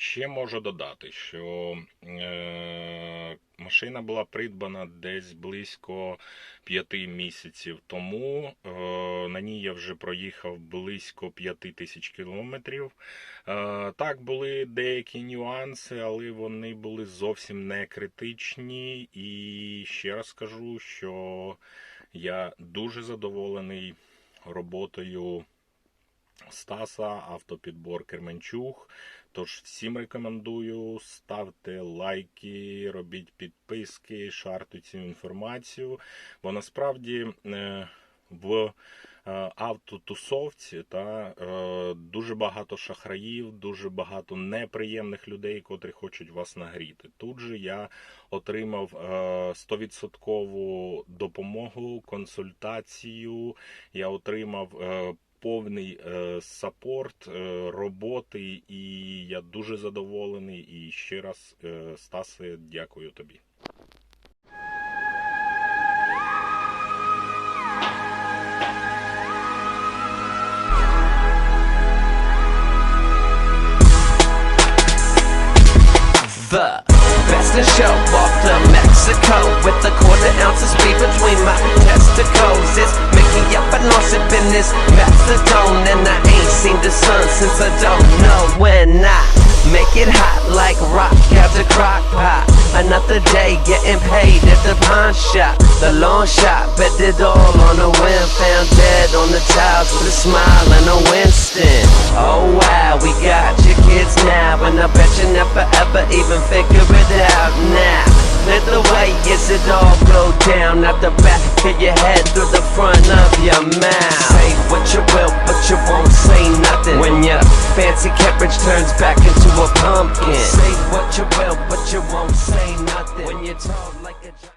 Ще можу додати, що е, машина була придбана десь близько п'яти місяців тому. Е, на ній я вже проїхав близько п'яти тисяч кілометрів. Е, так, були деякі нюанси, але вони були зовсім не критичні. І ще раз скажу, що я дуже задоволений роботою Стаса, автопідбор Керменчуг. Тож всім рекомендую, ставте лайки, робіть підписки, шарте цю інформацію. Бо насправді е, в е, автотусовці та е, дуже багато шахраїв, дуже багато неприємних людей, котрі хочуть вас нагріти. Тут же я отримав е, 100% допомогу, консультацію. Я отримав повний е, сапорт е, роботи, і я дуже задоволений. І ще раз, е, Стасе, дякую тобі. With a quarter ounce of speed between my this methadone, and I ain't seen the sun since I don't know when I make it hot like rock the crock pot. Another day getting paid at the pawn shop, the lawn shop. Bet it all on a whim, found dead on the tiles with a smile and a Winston. Oh wow, we got your kids now, and I bet you never ever even figure it out now. Little way is it all go down out the back of your head through the front fancy carriage turns back into a pumpkin. Say what you will, but you won't say nothing when you talk like a.